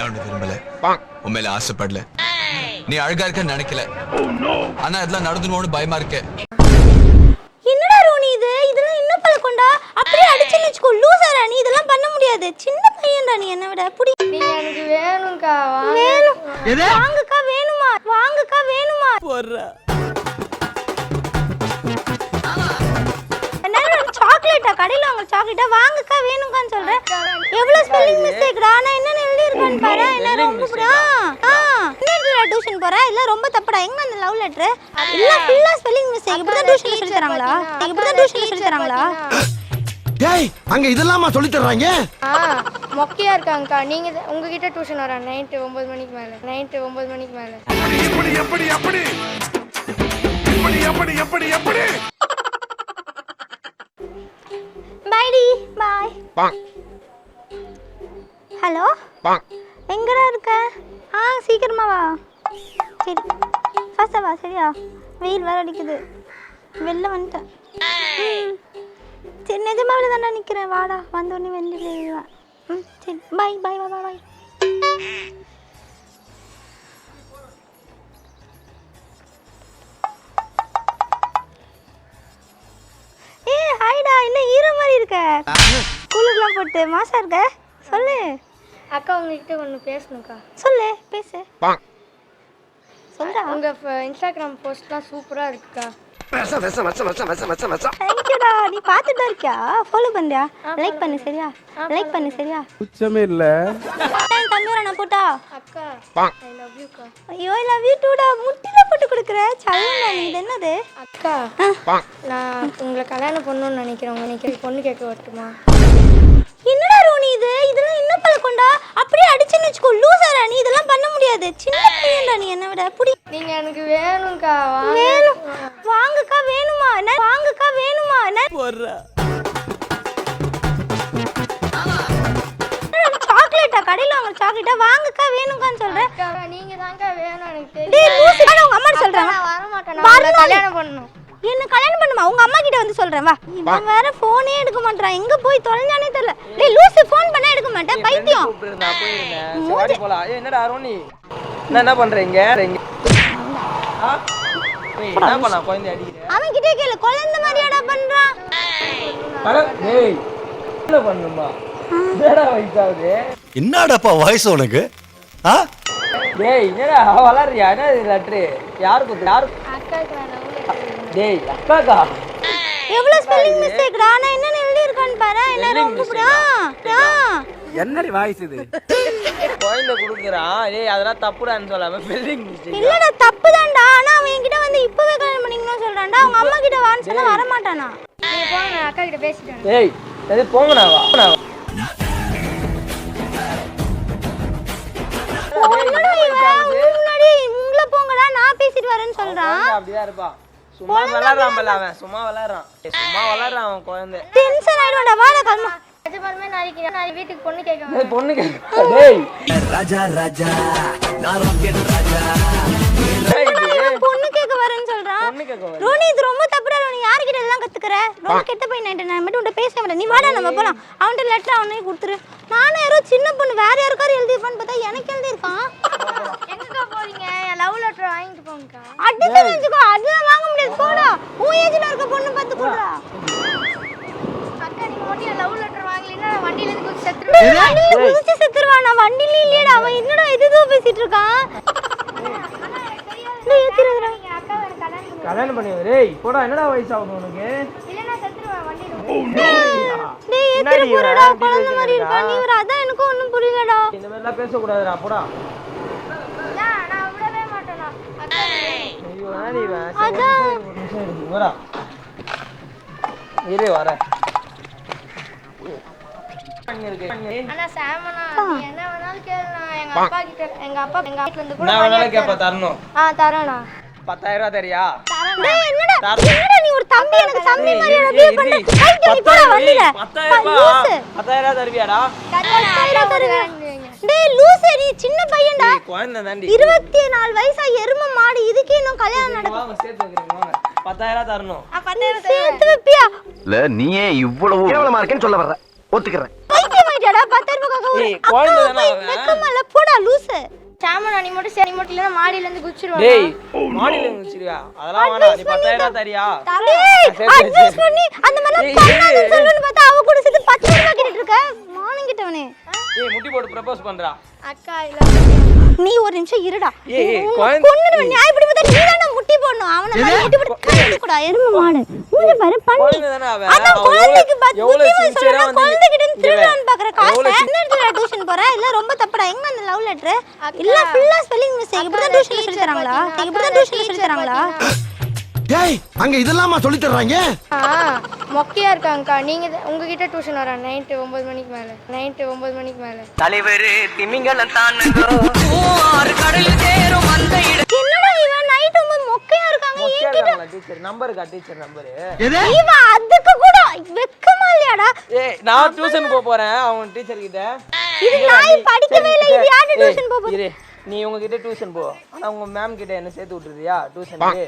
நான் உன்னை விரும்பல உன் மேல ஆசைப்படல. நீ அழகா இருக்கன்னு நினைக்கல. ஆனா இதெல்லாம் நடந்துருவோம்னு பயமா இருக்கு. என்னடா ரோனி இது? இதெல்லாம் இன்னும் பழக்கம்டா. அப்படியே அடிச்சுன்னு வச்சுக்கோ லூசாரா நீ? இதெல்லாம் பண்ண முடியாது. சின்ன பையன்டா நீ என்ன விட. புடி. நீங்க எனக்கு வேணும்க்கா. வேணும். வாங்குக்கா வேணுமா? வாங்குக்கா வேணுமா? சாக்லேட்டா கடையில வாங்க சாக்லேட்டா வாங்குக்கா வேணும்கான்னு போற? இல்ல ரொம்ப தப்புடா. எங்க அந்த லவ் லெட்டர் இல்ல ஃபுல்லா ஸ்பெல்லிங் மிஸ்டேக் இப்படி தான் டியூஷன்ல சொல்லி தராங்களா இப்படி தான் டியூஷன்ல சொல்லி தராங்களா டேய் அங்க இதெல்லாமா சொல்லி தர்றாங்க? மொக்கையா இருக்காங்கக்கா. நீங்க தான்- உங்ககிட்ட டியூஷன் வரேன் நைட்டு ஒன்பது மணிக்கு மேல. நைட்டு ஒன்பது மணிக்கு மேல. எப்படி எப்படி எப்படி? எப்படி எப்படி எப்படி எப்படி? பை டி பாய் ஹலோ எங்கடா இருக்க? ஆ சீக்கிரமா வா. சரி. ஃபர்ஸ்டா வா சரியா? வெயில் வேற அடிக்குது. வெளில வந்துட்டேன். சரி நிஜமாவில தானே நிற்கிறேன் வாடா வந்த உடனே வெளில வா ம் சரி. பாய் பாய் வா பாய் ஏ ஹாய்டா என்ன ஹீரோ மாதிரி இருக்க? கூலுக்குலாம் போட்டு மாசா இருக்க? சொல்லு. அக்கா உங்ககிட்ட ஒன்று பேசணும்க்கா. சொல்லு பேசு. சொல்றா. உங்க இன்ஸ்டாகிராம் போஸ்ட்லாம் சூப்பரா இருக்குக்கா தேங்க்யூடா நீ பார்த்துட்டு இருக்கியா? ஃபாலோ பண்ணியா லைக் பண்ணு சரியா? லைக் பண்ணு சரியா? உச்சமே இல்ல. தம்பி நான் போட்டா? அக்கா ஐ லவ் யூக்கா ஐயோ ஐ லவ் யூ டூடா முட்டில போட்டு கொடுக்குற. சல்லா நீ இது என்னது? அக்கா நான் உங்களை கல்யாணம் பண்ணணும்னு நினைக்கிறேன். உங்க நினைக்கிறேன் பொண்ணு கேட்க வரட்டுமா? என்னடா ரோனி இது? இதெல்லாம் இன்னும் பழக்கம்டா அப்படியே அடிச்சுன்னு வச்சுக்கோ லூசாரா நீ இதெல்லாம் பண்ண முடியாது. சின்ன பையன்டா நீ என்ன விட புடி நீங்க எனக்கு வேணும்க்கா. வேணும். வாங்குக்கா வேணுமா? என்ன? வாங்குக்கா வேணுமா? என்ன? சாக்லேட்டா கடையில வாங்க சாக்லேட்டா வாங்குக்கா வேணும்கான்னு சொல்றேன் அக்கா நீங்க தான்க்கா வேணும் எனக்கு தெரியும். டேய் லூசு. நான் உங்க அம்மா சொல்றேன் நான் வர மாட்டேன் நான் உங்களை கல்யாணம் பண்ணணும். என்ன கல்யாணம் பண்ணுமா? உங்க அம்மா கிட்ட வந்து சொல்றேன் வா. இவன் வேற போனே எடுக்க மாட்டான் எங்க போய் தொலைஞ்சானே தெரியல. டேய் லூசு ஃபோன் பண்ணா எடுக்க மாட்டேன். பைத்தியம். சரி போலாம். ஏய் என்னடா அருணி? என்ன என்ன பண்றீங்க? ஏய் என்ன பண்ணா குழந்தை அடிக்கிற? அவன் கிட்டே கேளு குழந்தை மாதிரியாடா பண்றான் டேய் என்ன பண்ணுமா? என்னடா வயசாகுது என்னடாப்பா வயசு உனக்கு? ஆ? டேய் என்னடா வளர்றியா? என்ன லெட்ரு? யாரு கொடுத்து யாரு நான் டேய் அக்காக்கா? எவ்வளவு ஸ்பெல்லிங் மிஸ்டேக்டா ஆனா என்ன எழுதி இருக்கான்னு பாரு. என்ன ரொம்ப என்னடி வாய்ஸ் இது? குழந்தை கொடுக்குறான். டேய் அதெல்லாம் தப்புடான்னு சொல்லாம பில்டிங் மிஸ்டேக் இல்லடா தப்புதான்டா. ஆனா அவன் என்கிட்ட வந்து இப்பவே கல்யாணம் பண்ணிக்கணும்னு சொல்றான்டா. அவங்க அம்மா கிட்ட வான்னு சொன்னா வர மாட்டானா நீங்க போங்க நான் அக்கா கிட்ட பேசிட்டேன் டேய் அது போங்கடா வா. போங்கடா. உங்களை நான் பேசிட்டு வரேன்னு சொல்றான். அப்படிதான் இருப்பான் சும்மா விளாடுறான் பல்ல அவன். சும்மா விளாடுறான் ஏய், சும்மா விளாடுறான் அவன் குழந்தை. டென்ஷன் ஆயிடுவான்டா. வாடா கல்மா. நிஜமாலுமே நாளைக்கு நாளைக்கு வீட்டுக்கு பொண்ணு கேட்க. டேய் பொண்ணு பொண்ணு கேட்க வரேன்னு சொல்றான் பொண்ணு கேட்க வர ரோனி இது ரொம்ப தப்புடா ரோனி. யார்கிட்ட இதெல்லாம் கத்துக்கற? ரொம்ப கெட்ட ஆயிட்டு நான் மட்டும் உன்ட்ட பேச மாட்டேன். நீ வாடா நம்ம போலாம். அவன்கிட்ட லெட்டர் அவனே கொடுத்துரு. நானும் யாரோ சின்ன பொண்ணு வேற யாருக்காரும் எழுதிருப்பான்னு வண்டியில குதிச்சு செத்துருவான் நான் வண்டியில இல்லையடா அவன் என்னடா எதுதோ பேசிட்டு இருக்கான்? எனக்கு கல்யாணம் பண்ணி கல்யாணம் பண்ணி வை. டேய் போடா என்னடா உனக்கு? செத்துருவேன் வண்டியில டேய்? போறடா குழந்தை மாதிரி பேசிட்டு இருக்கா நீ இவர அதான் எனக்கும் ஒண்ணும் புரியலடா. இந்த போடா. நான் விடவே மாட்டேனா? அக்கா ஐயோ ஒரு நிமிஷம் இரு, இரு. வரா இரு வரேன். ஆனா சாமனா நீ என்ன வேணாலும் கேளு நான் எங்க அப்பா கிட்ட எங்க அப்பா எங்க வீட்ல இருந்து கூட என்ன money வேணாலும் எடுத்து கேப்ப தரணும். ஆ தரேண்ணா. பத்தாயிரம் ரூபா தெரியா? டேய் என்னடா? தரணும். என்னடா நீ ஒரு தம்பி எனக்கு தம்பி மாதிரி நீ போடா ரூபாய் ரூபாய் தருவியாடா? டேய் லூசு நீ சின்ன பையன்டா. குழந்தை தாண்டி. இருபத்தி நாலு வயசா எரும மாடு இதுக்கே இன்னும் கல்யாணம் நடக்கும் வாங்க சேர்த்து வைக்கிறீங்க வாங்க. பத்தாயிரம் ரூபாய் தரணும். சேர்த்து வைப்பியா? இல்ல நீயே இவ்வளவு கேவலமா இருக்கேன்னு சொல்ல வர்ற. ஒத்துக்கிறேன். பைத்தியம் ஆயிட்டாடா பத்தாயிரம் ரூபாய்க்காக ஒரு ஏய், அக்கா குழந்தை தானே போய் அவன். வெக்கமா இல்ல போடா சாமன் நீ மட்டும் சரி மட்டும் இல்லைன்னா மாடியில இருந்து குச்சிருவாங்க டேய் மாடியில வச்சிருக்கா அதெல்லாம் வேணாம் நீ பத்தாயிரம் தரியா? டேய், சரி, advice சரி. பண்ணி அந்த மாதிரிலாம் ஏய், பண்ணாதன்னு ஏய், சொல்லணும்னு பார்த்தா அவ கூட சேர்த்து பத்து ரூபா கேட்டுட்டு இருக்க? மானங்கிட்டவனே. ஏய் முட்டி போட்டு ப்ரப்போஸ் பண்றா. அக்கா இல்ல. நீ ஒரு நிமிஷம் இருடா. ஏய், ஏய், குழந்தை- கொன்னுடுவேன். நீ இப்படி பார்த்தா நீ தானே முட்டி போடணும். அவனை மாதிரி முட்டி போட்டு கடிக்க கூடாது எருமை மாடு. மூஞ்சி பாரு பண்ணி. அதான் குழந்தைக்கு பத்து எவ்வளவு புத்திமதி sincere ஆ சொல்லணும் வந்து குழந்தைகிட்ட இருந்து இங்க திருடலான்னு பாக்குற காசு. எவ்வளவு என்ன இடத்துல டியூஷன் போற இல்ல ரொம்ப தப்புடா. எங்க அந்த லவ் லெட்டர் இல்ல ஃபுல்லா ஸ்பெல்லிங் மிஸ்டேக் இப்படி தான் டியூஷன் சொல்லி தராங்களா இப்படி தான் டியூஷன் சொல்லி தராங்களா டேய் அங்க இதெல்லாமா சொல்லி தர்றாங்க மொக்கையா இருக்காங்கக்கா. நீங்க தான்- உங்ககிட்ட டியூஷன் வரேன் நைட்டு ஒன்பது மணிக்கு மேல. நைட்டு ஒன்பது மணிக்கு மேல. தலைவர் திமிங்கலம் தானுங்கோ என்னடா இவன் நைட் ரொம்ப மொக்கையா இருக்காங்க. மொக்கையா இருக்காங்களா டீச்சர் நம்பர் டீச்சர் நம்பரு அதுக்கு கூட வெக்கமா இல்லையாடா? ஏய் நான் டியூஷன் போக போறேன் அவங்க டீச்சர் கிட்ட. இது நாய் படிக்கவே இல்லை இது யாரு டியூஷன் போக இரு. நீ உங்க கிட்ட டியூஷன் போ. ஆனா உங்க மேம் கிட்ட என்ன சேர்த்து விட்டுறியா டியூஷனுக்கு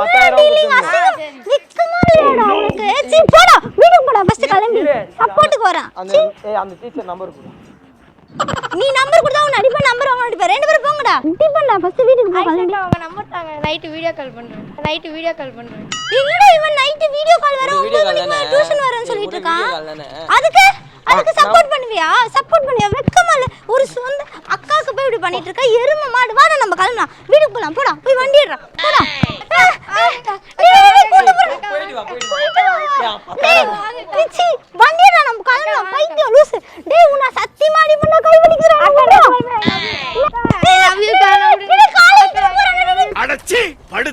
பத்தாயிரம் டீலிங் கொடுத்துருங்க. வெக்கமா இல்லையாடா உனக்கு? சீ போடா. வீட்டுக்கு போடா. ஃபர்ஸ்ட் கிளம்பி. இரு. சப்போர்ட்டுக்கு வரேன். அந்த டீச்சர் நம்பர் கொடு நீ நம்பர் கொடுத்தா உன் அடிப்பா நம்பர் வாங்க அடிப்பா ரெண்டு பேரும் போங்கடா. டிப்பன்டா ஃபர்ஸ்ட் வீட்டுக்கு போ கிளம்பி அவங்க நம்பர் தாங்க. நைட்டு வீடியோ கால் பண்றேன் நைட்டு வீடியோ கால் பண்றேன் என்னடா இவன் நைட் வீடியோ கால் வர இது video 9 call மணிக்கு? டியூஷன் வரேன்னு சொல்லிட்டு இருக்கான்? அதுக்கு அதுக்கு சப்போர்ட் பண்ணுவியா? சப்போர்ட் பண்ணுவியா? வெக்கமா இல்ல. ஒரு சொந்த அக்காக்கு போய் இப்படி பண்ணிட்டு இருக்க? எருமை மாடு. வாடா நம்ம கிளம்பலாம். வீட்டுக்கு போலாம். போடா போய் வண்டி போடா.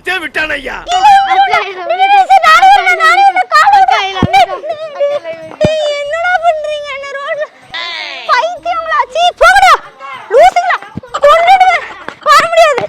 விட்டேன் விட்டான் ஐயா.